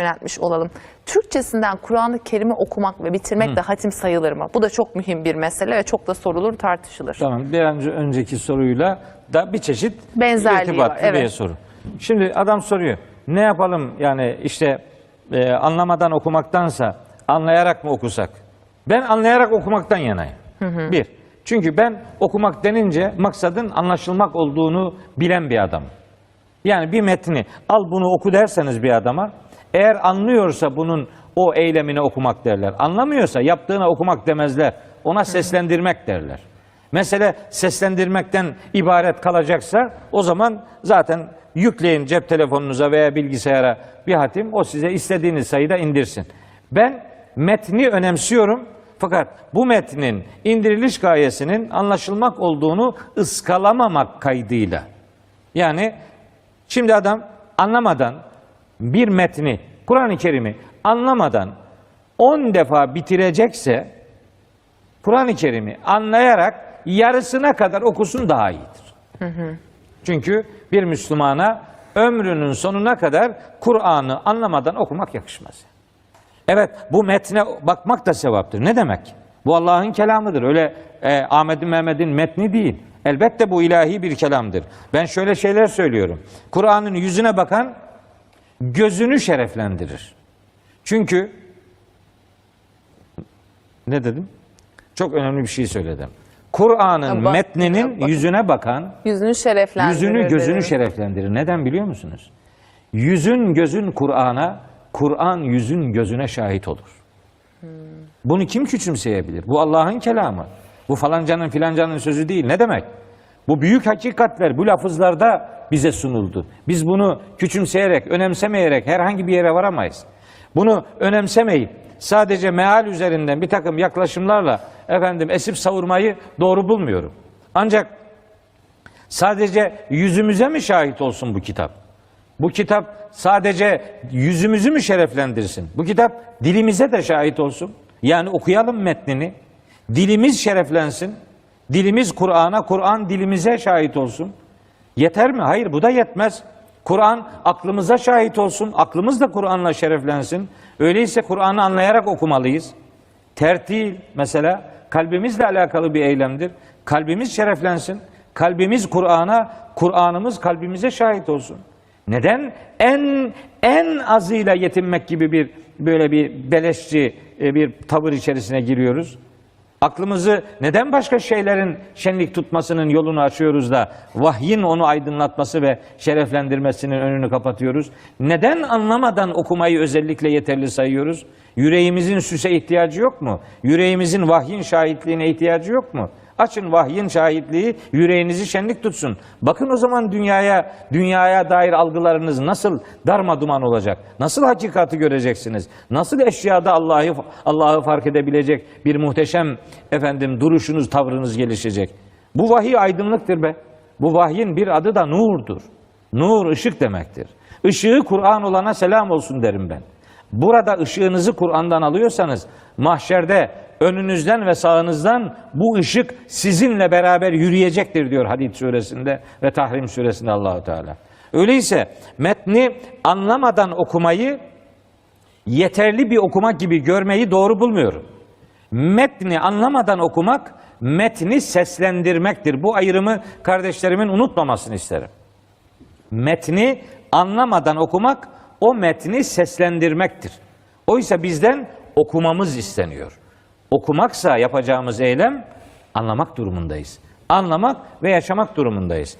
yöneltmiş olalım. Türkçesinden Kur'an-ı Kerim'i okumak ve bitirmek de hatim sayılır mı? Bu da çok mühim bir mesele ve çok da sorulur, tartışılır. Tamam bir önce önceki soruyla da bir çeşit Benzerliği var, evet. bir soru. Şimdi adam soruyor ne yapalım yani işte e, anlamadan okumaktansa anlayarak mı okusak? Ben anlayarak okumaktan yanayım. Bir. Çünkü ben okumak denince maksadın anlaşılmak olduğunu bilen bir adam. Yani bir metni al bunu oku derseniz bir adama eğer anlıyorsa bunun o eylemini okumak derler. Anlamıyorsa yaptığına okumak demezler. Ona seslendirmek derler. Mesele seslendirmekten ibaret kalacaksa o zaman zaten yükleyin cep telefonunuza veya bilgisayara bir hatim o size istediğiniz sayıda indirsin. Ben metni önemsiyorum fakat bu metnin indiriliş gayesinin anlaşılmak olduğunu ıskalamamak kaydıyla. Yani Şimdi adam anlamadan bir metni, Kur'an-ı Kerim'i anlamadan 10 defa bitirecekse Kur'an-ı Kerim'i anlayarak yarısına kadar okusun daha iyidir. Çünkü bir Müslümana ömrünün sonuna kadar Kur'an'ı anlamadan okumak yakışmaz. Evet bu metne bakmak da sevaptır. Ne demek? Bu Allah'ın kelamıdır. Öyle e, Ahmet'in Mehmet'in metni değil. Elbette bu ilahi bir kelamdır. Ben şöyle şeyler söylüyorum. Kur'an'ın yüzüne bakan gözünü şereflendirir. Çünkü ne dedim? Çok önemli bir şey söyledim. Kur'an'ın Bak- metninin bakın. yüzüne bakan Yüzünü şereflendirir. Yüzünü gözünü dedim. şereflendirir. Neden biliyor musunuz? Yüzün gözün Kur'an'a, Kur'an yüzün gözüne şahit olur. Bunu kim küçümseyebilir? Bu Allah'ın kelamı. Bu falancanın filancanın sözü değil. Ne demek? Bu büyük hakikatler bu lafızlarda bize sunuldu. Biz bunu küçümseyerek, önemsemeyerek herhangi bir yere varamayız. Bunu önemsemeyip sadece meal üzerinden bir takım yaklaşımlarla efendim esip savurmayı doğru bulmuyorum. Ancak Sadece yüzümüze mi şahit olsun bu kitap? Bu kitap sadece yüzümüzü mü şereflendirsin? Bu kitap dilimize de şahit olsun. Yani okuyalım metnini. Dilimiz şereflensin. Dilimiz Kur'an'a, Kur'an dilimize şahit olsun. Yeter mi? Hayır bu da yetmez. Kur'an aklımıza şahit olsun. Aklımız da Kur'an'la şereflensin. Öyleyse Kur'an'ı anlayarak okumalıyız. Tertil mesela kalbimizle alakalı bir eylemdir. Kalbimiz şereflensin. Kalbimiz Kur'an'a, Kur'an'ımız kalbimize şahit olsun. Neden? En en azıyla yetinmek gibi bir böyle bir beleşçi e, bir tavır içerisine giriyoruz. Aklımızı neden başka şeylerin şenlik tutmasının yolunu açıyoruz da vahyin onu aydınlatması ve şereflendirmesinin önünü kapatıyoruz? Neden anlamadan okumayı özellikle yeterli sayıyoruz? Yüreğimizin süse ihtiyacı yok mu? Yüreğimizin vahyin şahitliğine ihtiyacı yok mu? Açın vahyin şahitliği yüreğinizi şenlik tutsun. Bakın o zaman dünyaya dünyaya dair algılarınız nasıl darmaduman olacak? Nasıl hakikati göreceksiniz? Nasıl eşyada Allah'ı Allah'ı fark edebilecek bir muhteşem efendim duruşunuz, tavrınız gelişecek? Bu vahiy aydınlıktır be. Bu vahyin bir adı da nurdur. Nur ışık demektir. Işığı Kur'an olana selam olsun derim ben. Burada ışığınızı Kur'an'dan alıyorsanız mahşerde önünüzden ve sağınızdan bu ışık sizinle beraber yürüyecektir diyor Hadid suresinde ve Tahrim suresinde Allahu Teala. Öyleyse metni anlamadan okumayı yeterli bir okumak gibi görmeyi doğru bulmuyorum. Metni anlamadan okumak metni seslendirmektir. Bu ayrımı kardeşlerimin unutmamasını isterim. Metni anlamadan okumak o metni seslendirmektir. Oysa bizden okumamız isteniyor. Okumaksa yapacağımız eylem anlamak durumundayız. Anlamak ve yaşamak durumundayız.